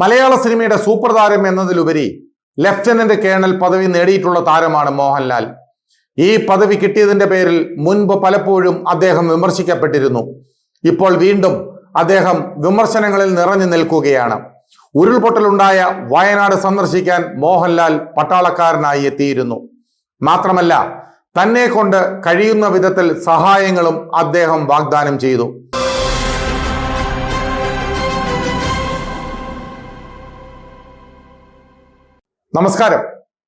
മലയാള സിനിമയുടെ സൂപ്പർ താരം എന്നതിലുപരി ലഫ്റ്റനന്റ് കേണൽ പദവി നേടിയിട്ടുള്ള താരമാണ് മോഹൻലാൽ. ഈ പദവി കിട്ടിയതിന്റെ പേരിൽ മുൻപ് പലപ്പോഴും അദ്ദേഹം വിമർശിക്കപ്പെട്ടിരുന്നു. ഇപ്പോൾ വീണ്ടും അദ്ദേഹം വിമർശനങ്ങളിൽ നിറഞ്ഞു നിൽക്കുകയാണ്. ഉരുൾപൊട്ടലുണ്ടായ വയനാട് സന്ദർശിക്കാൻ മോഹൻലാൽ പട്ടാളക്കാരനായി എത്തിയിരുന്നു. മാത്രമല്ല തന്നെ കൊണ്ട് കഴിയുന്ന വിധത്തിൽ സഹായങ്ങളും അദ്ദേഹം വാഗ്ദാനം ചെയ്തു. നമസ്കാരം.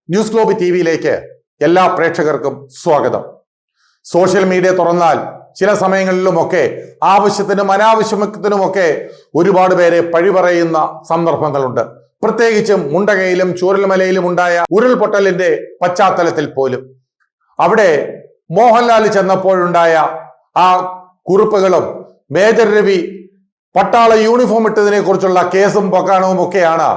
ന്യൂസ് ഗ്ലോബ് ടി വിയിലേക്ക് എല്ലാ പ്രേക്ഷകർക്കും സ്വാഗതം. സോഷ്യൽ മീഡിയ തുറന്നാൽ ചില സമയങ്ങളിലുമൊക്കെ ആവശ്യത്തിനും അനാവശ്യത്തിനുമൊക്കെ ഒരുപാട് പേരെ പഴിപറയുന്ന സന്ദർഭങ്ങളുണ്ട്. പ്രത്യേകിച്ചും മുണ്ടകയിലും ചൂരൽമലയിലും ഉണ്ടായ ഉരുൾപൊട്ടലിന്റെ പശ്ചാത്തലത്തിൽ പോലും. അവിടെ മോഹൻലാൽ ചെന്നപ്പോഴുണ്ടായ ആ കുറിപ്പുകളും മേജർ രവി പട്ടാള യൂണിഫോം ഇട്ടതിനെ കുറിച്ചുള്ള കേസും പൊക്കാണവും ഒക്കെയാണ്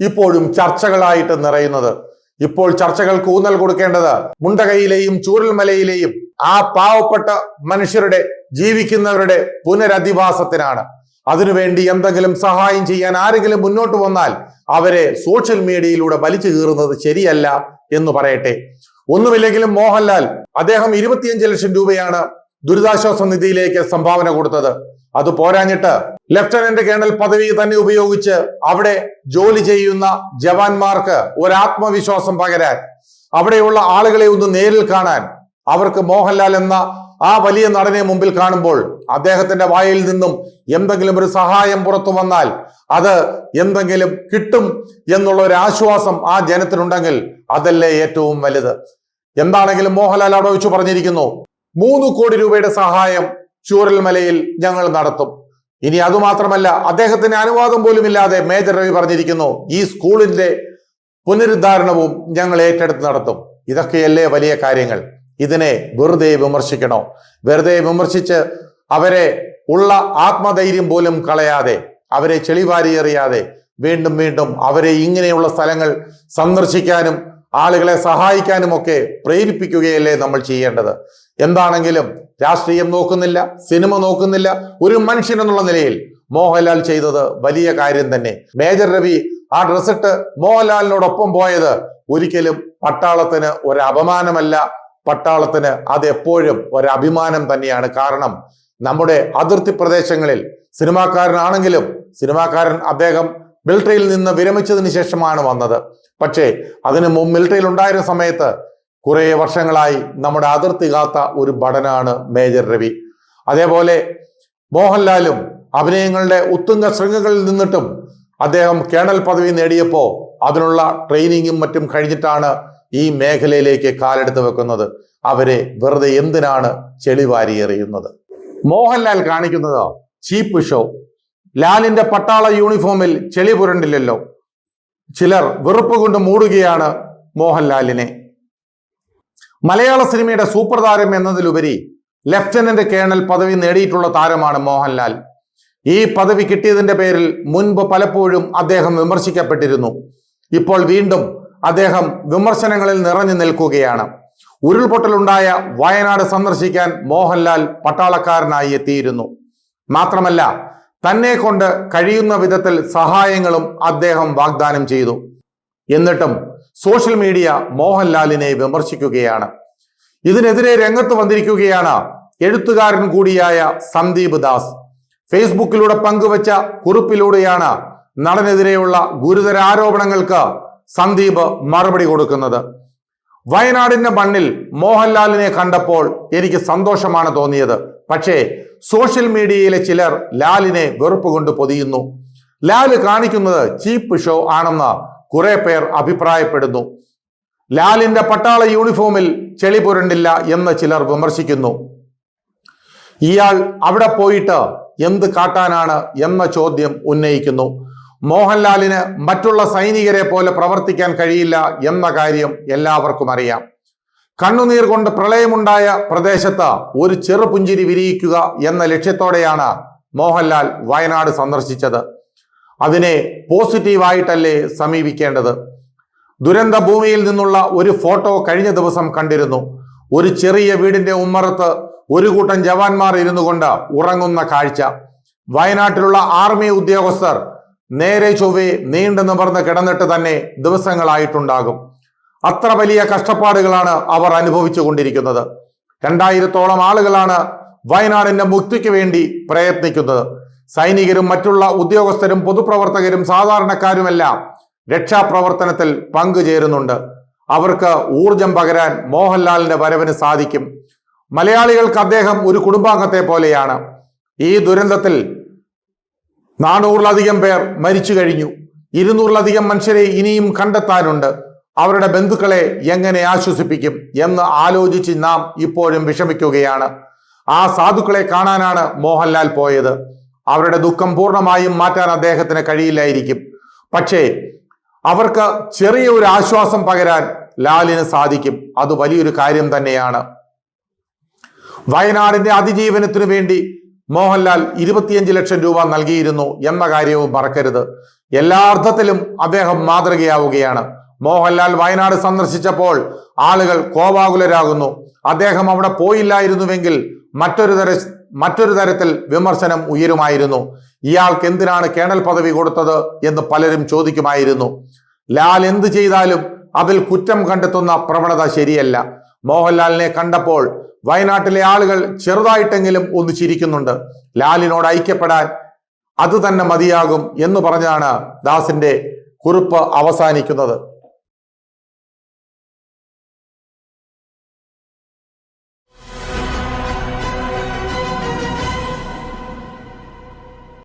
ഇപ്പോഴും ചർച്ചകളായിട്ട് നിറയുന്നത്. ഇപ്പോൾ ചർച്ചകൾ ഊന്നൽ കൊടുക്കേണ്ടത് മുണ്ടകയിലെയും ചൂരൽമലയിലെയും ആ പാവപ്പെട്ട മനുഷ്യരുടെ ജീവിക്കുന്നവരുടെ പുനരധിവാസത്തിനാണ്. അതിനുവേണ്ടി എന്തെങ്കിലും സഹായം ചെയ്യാൻ ആരെങ്കിലും മുന്നോട്ട് വന്നാൽ അവരെ സോഷ്യൽ മീഡിയയിലൂടെ വലിച്ചു കീറുന്നത് ശരിയല്ല എന്ന് പറയട്ടെ. ഒന്നുമില്ലെങ്കിലും മോഹൻലാൽ അദ്ദേഹം ഇരുപത്തിയഞ്ച് ലക്ഷം രൂപയാണ് ദുരിതാശ്വാസ നിധിയിലേക്ക് സംഭാവന കൊടുത്തത്. അത് പോരാഞ്ഞിട്ട് ലഫ്റ്റനന്റ് കേണൽ പദവി തന്നെ ഉപയോഗിച്ച് അവിടെ ജോലി ചെയ്യുന്ന ജവാന്മാർക്ക് ഒരു ആത്മവിശ്വാസം പകരാൻ അവിടെയുള്ള ആളുകളെ ഒന്ന് നേരിൽ കാണാൻ അവർക്ക് മോഹൻലാൽ എന്ന ആ വലിയ നടനെ മുമ്പിൽ കാണുമ്പോൾ അദ്ദേഹത്തിന്റെ വായിൽ നിന്നും എന്തെങ്കിലും ഒരു സഹായം പുറത്തു വന്നാൽ അത് എന്തെങ്കിലും കിട്ടും എന്നുള്ള ഒരു ആശ്വാസം ആ ജനത്തിനുണ്ടെങ്കിൽ അതല്ലേ ഏറ്റവും വലുത്. എന്താണെങ്കിലും മോഹൻലാൽ അവിടെ വെച്ച് പറഞ്ഞിരിക്കുന്നു മൂന്ന് കോടി രൂപയുടെ സഹായം ചൂരൽമലയിൽ ഞങ്ങൾ നടത്തും. ഇനി അതുമാത്രമല്ല അദ്ദേഹത്തിന് അനുവാദം പോലും ഇല്ലാതെ മേജർ രവി പറഞ്ഞിരിക്കുന്നു ഈ സ്കൂളിന്റെ പുനരുദ്ധാരണവും ഞങ്ങൾ ഏറ്റെടുത്ത് നടത്തും. ഇതൊക്കെയല്ലേ വലിയ കാര്യങ്ങൾ. ഇതിനെ വെറുതെ വിമർശിക്കണോ? വെറുതെ വിമർശിച്ച് അവരെ ഉള്ള ആത്മധൈര്യം പോലും കളയാതെ അവരെ ചെളിവാരി എറിയാതെ വീണ്ടും വീണ്ടും അവരെ ഇങ്ങനെയുള്ള സ്ഥലങ്ങൾ സന്ദർശിക്കാനും ആളുകളെ സഹായിക്കാനും ഒക്കെ പ്രേരിപ്പിക്കുകയല്ലേ നമ്മൾ ചെയ്യേണ്ടത്? എന്താണെങ്കിലും രാഷ്ട്രീയം നോക്കുന്നില്ല സിനിമ നോക്കുന്നില്ല ഒരു മനുഷ്യൻ എന്നുള്ള നിലയിൽ മോഹൻലാൽ ചെയ്തത് വലിയ കാര്യം തന്നെ. മേജർ രവി ആ ഡ്രസ്സിട്ട് മോഹൻലാലിനോടൊപ്പം പോയത് ഒരിക്കലും പട്ടാളത്തിന് ഒരു അപമാനമല്ല. പട്ടാളത്തിന് അത് എപ്പോഴും ഒരു അഭിമാനം തന്നെയാണ്. കാരണം നമ്മുടെ അതിർത്തി പ്രദേശങ്ങളിൽ സിനിമാക്കാരനാണെങ്കിലും സിനിമാക്കാരൻ അദ്ദേഹം മിലിറ്ററിയിൽ നിന്ന് വിരമിച്ചതിന് ശേഷമാണ് വന്നത്. പക്ഷേ അതിന് മുമ്പ് മിലിറ്ററിയിൽ ഉണ്ടായിരുന്ന സമയത്ത് കുറേ വർഷങ്ങളായി നമ്മുടെ അതിർത്തി കാത്ത ഒരു ഭടനാണ് മേജർ രവി. അതേപോലെ മോഹൻലാലും അഭിനയങ്ങളുടെ ഉത്തുംഗ ശൃംഗങ്ങളിൽ നിന്നിട്ടും അദ്ദേഹം കേണൽ പദവി നേടിയപ്പോൾ അതിനുള്ള ട്രെയിനിങ്ങും മറ്റും കഴിഞ്ഞിട്ടാണ് ഈ മേഖലയിലേക്ക് കാലെടുത്ത് വെക്കുന്നത്. അവരെ വെറുതെ എന്തിനാണ് ചെളിവാരി എറിയുന്നത്? മോഹൻലാൽ കാണിക്കുന്നത് ചീപ്പ് ഷോ. ലാലിന്റെ പട്ടാള യൂണിഫോമിൽ ചെളി പുരണ്ടില്ലല്ലോ. ചിലർ വെറുപ്പ് കൊണ്ട് മൂടുകയാണ് മോഹൻലാലിനെ. മലയാള സിനിമയുടെ സൂപ്പർ താരം എന്നതിലുപരി ലഫ്റ്റനന്റ് കേണൽ പദവി നേടിയിട്ടുള്ള താരമാണ് മോഹൻലാൽ. ഈ പദവി കിട്ടിയതിന്റെ പേരിൽ മുൻപ് പലപ്പോഴും അദ്ദേഹം വിമർശിക്കപ്പെട്ടിരുന്നു. ഇപ്പോൾ വീണ്ടും അദ്ദേഹം വിമർശനങ്ങളിൽ നിറഞ്ഞു നിൽക്കുകയാണ്. ഉരുൾപൊട്ടലുണ്ടായ വയനാട് സന്ദർശിക്കാൻ മോഹൻലാൽ പട്ടാളക്കാരനായി എത്തിയിരുന്നു. മാത്രമല്ല തന്നെ കൊണ്ട് കഴിയുന്ന വിധത്തിൽ സഹായങ്ങളും അദ്ദേഹം വാഗ്ദാനം ചെയ്തു. എന്നിട്ടും സോഷ്യൽ മീഡിയ മോഹൻലാലിനെ വിമർശിക്കുകയാണ്. ഇതിനെതിരെ രംഗത്ത് വന്നിരിക്കുകയാണ് എഴുത്തുകാരൻ കൂടിയായ സന്ദീപ് ദാസ്. ഫേസ്ബുക്കിലൂടെ പങ്കുവച്ച കുറിപ്പിലൂടെയാണ് നടനെതിരെയുള്ള ഗുരുതര ആരോപണങ്ങൾക്ക് സന്ദീപ് മറുപടി കൊടുക്കുന്നത്. വയനാടിന്റെ മണ്ണിൽ മോഹൻലാലിനെ കണ്ടപ്പോൾ എനിക്ക് സന്തോഷമാണ് തോന്നിയത്. പക്ഷേ സോഷ്യൽ മീഡിയയിലെ ചിലർ ലാലിനെ വെറുപ്പ് കൊണ്ട് പൊതിയുന്നു. ലാൽ കാണിക്കുന്നത് ചീപ്പ് ഷോ ആണെന്ന് കുറെ പേർ അഭിപ്രായപ്പെടുന്നു. ലാലിന്റെ പട്ടാള യൂണിഫോമിൽ ചെളി പുരണ്ടില്ല എന്ന് ചിലർ വിമർശിക്കുന്നു. ഇയാൾ അവിടെ പോയിട്ട് എന്ത് കാട്ടാനാണ് എന്ന ചോദ്യം ഉന്നയിക്കുന്നു. മോഹൻലാലിന് മറ്റുള്ള സൈനികരെ പോലെ പ്രവർത്തിക്കാൻ കഴിയില്ല എന്ന കാര്യം എല്ലാവർക്കും അറിയാം. കണ്ണുനീർ കൊണ്ട് പ്രളയമുണ്ടായ പ്രദേശത്ത് ഒരു ചെറുപുഞ്ചിരി വിരിയിക്കുക എന്ന ലക്ഷ്യത്തോടെയാണ് മോഹൻലാൽ വയനാട് സന്ദർശിച്ചത്. അതിനെ പോസിറ്റീവായിട്ടല്ലേ സമീപിക്കേണ്ടത്? ദുരന്ത ഭൂമിയിൽ നിന്നുള്ള ഒരു ഫോട്ടോ കഴിഞ്ഞ ദിവസം കണ്ടിരുന്നു. ഒരു ചെറിയ വീടിന്റെ ഉമ്മറത്ത് ഒരു കൂട്ടം ജവാന്മാർ ഇരുന്നു കൊണ്ട് ഉറങ്ങുന്ന കാഴ്ച. വയനാട്ടിലുള്ള ആർമി ഉദ്യോഗസ്ഥർ നേരെ ചൊവ്വേ നീണ്ടു നിവർന്ന് കിടന്നിട്ട് തന്നെ ദിവസങ്ങളായിട്ടുണ്ടാകും. അത്ര വലിയ കഷ്ടപ്പാടുകളാണ് അവർ അനുഭവിച്ചു കൊണ്ടിരിക്കുന്നത്. രണ്ടായിരത്തോളം ആളുകളാണ് വയനാടിന്റെ മുക്തിക്ക് വേണ്ടി പ്രയത്നിക്കുന്നത്. സൈനികരും മറ്റുള്ള ഉദ്യോഗസ്ഥരും പൊതുപ്രവർത്തകരും സാധാരണക്കാരുമെല്ലാം രക്ഷാപ്രവർത്തനത്തിൽ പങ്കുചേരുന്നുണ്ട്. അവർക്ക് ഊർജം പകരാൻ മോഹൻലാലിന്റെ വരവിന് സാധിക്കും. മലയാളികൾക്ക് അദ്ദേഹം ഒരു കുടുംബാംഗത്തെ പോലെയാണ്. ഈ ദുരന്തത്തിൽ നാനൂറിലധികം പേർ മരിച്ചു കഴിഞ്ഞു. ഇരുന്നൂറിലധികം മനുഷ്യരെ ഇനിയും കണ്ടെത്താനുണ്ട്. അവരുടെ ബന്ധുക്കളെ എങ്ങനെ ആശ്വസിപ്പിക്കും എന്ന് ആലോചിച്ച് നാം ഇപ്പോഴും വിഷമിക്കുകയാണ്. ആ സാധുക്കളെ കാണാനാണ് മോഹൻലാൽ പോയത്. അവരുടെ ദുഃഖം പൂർണമായും മാറ്റാൻ അദ്ദേഹത്തിന് കഴിയില്ലായിരിക്കും. പക്ഷേ അവർക്ക് ചെറിയ ഒരു ആശ്വാസം പകരാൻ ലാലിന് സാധിക്കും. അത് വലിയൊരു കാര്യം തന്നെയാണ്. വയനാടിന്റെ അതിജീവനത്തിനു വേണ്ടി മോഹൻലാൽ ഇരുപത്തിയഞ്ച് ലക്ഷം രൂപ നൽകിയിരുന്നു എന്ന കാര്യവും മറക്കരുത്. എല്ലാ അർത്ഥത്തിലും അദ്ദേഹം മാതൃകയാവുകയാണ്. മോഹൻലാൽ വയനാട് സന്ദർശിച്ചപ്പോൾ ആളുകൾ കോപാകുലരാകുന്നു. അദ്ദേഹം അവിടെ പോയില്ലായിരുന്നുവെങ്കിൽ മറ്റൊരു തര മറ്റൊരു തരത്തിൽ വിമർശനം ഉയരുമായിരുന്നു. ഇയാൾക്ക് എന്തിനാണ് കേണൽ പദവി കൊടുത്തത് എന്ന് പലരും ചോദിക്കുമായിരുന്നു. ലാൽ എന്ത് ചെയ്താലും അതിൽ കുറ്റം കണ്ടെത്തുന്ന പ്രവണത ശരിയല്ല. മോഹൻലാലിനെ കണ്ടപ്പോൾ വയനാട്ടിലെ ആളുകൾ ചെറുതായിട്ടെങ്കിലും ഒന്ന് ചിരിക്കുന്നുണ്ട്. ലാലിനോട് ഐക്യപ്പെടാൻ അത് തന്നെ മതിയാകും എന്ന് പറഞ്ഞാണ് ദാസിന്റെ കുറിപ്പ് അവസാനിക്കുന്നത്.